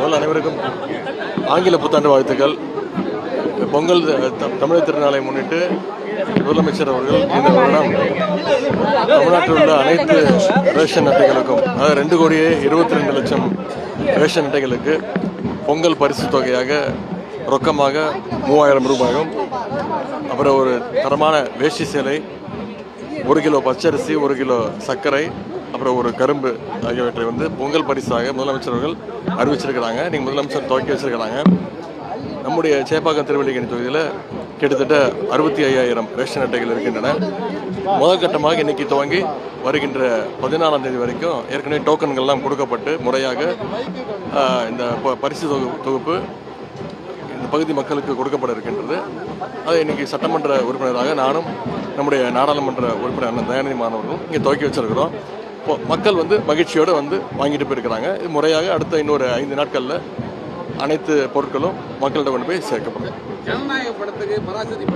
முதல்ல அனைவருக்கும் ஆங்கில புத்தாண்டு வாழ்த்துக்கள். பொங்கல் த- தமிழர் திருநாளை முன்னிட்டு முதலமைச்சர் அவர்கள் இந்த வருடம் தமிழ்நாட்டில் உள்ள அனைத்து ரேஷன் அட்டைகளுக்கும் அதாவது ரெண்டு கோடியே இருபத்தி ரெண்டு லட்சம் ரேஷன் அட்டைகளுக்கு பொங்கல் பரிசு தொகையாக ரொக்கமாக மூவாயிரம் ரூபாயும் அப்புறம் ஒரு தரமான வேஷ்டி சேலை ஒரு கிலோ பச்சரிசி ஒரு கிலோ சர்க்கரை அப்புறம் ஒரு கரும்பு ஆகியவற்றை வந்து பொங்கல் பரிசாக முதலமைச்சர் அவர்கள் அறிவிச்சிருக்கிறாங்க. நீங்கள் முதலமைச்சர் துவக்கி வச்சிருக்கிறாங்க. நம்முடைய சேப்பாக்கம் திருவள்ளிக்கணி தொகுதியில் கிட்டத்தட்ட அறுபத்தி ஐயாயிரம் ரேஷன் அட்டைகள் இருக்கின்றன. முதல் கட்டமாக இன்னைக்கு துவங்கி வருகின்ற பதினாலாம் தேதி வரைக்கும் ஏற்கனவே டோக்கன்கள்லாம் கொடுக்கப்பட்டு முறையாக இந்த ப- பரிசு தொகுப்பு இந்த பகுதி மக்களுக்கு கொடுக்கப்பட இருக்கின்றது. அதை இன்னைக்கு சட்டமன்ற உறுப்பினராக நானும் நம்முடைய நாடாளுமன்ற உறுப்பினர் அண்ணன் தயாநிதி மாணவர்களும் இங்கே துவக்கி வச்சிருக்கிறோம். இப்போ மக்கள் வந்து மகிழ்ச்சியோடு வந்து வாங்கிட்டு போயிருக்கிறாங்க. இது முறையாக அடுத்த இன்னொரு ஐந்து நாட்களில் அனைத்து பொருட்களும் மக்கள்கிட்ட கொண்டு போய் சேர்க்கப்படும். ஜனநாயக படத்துக்கு பராசரி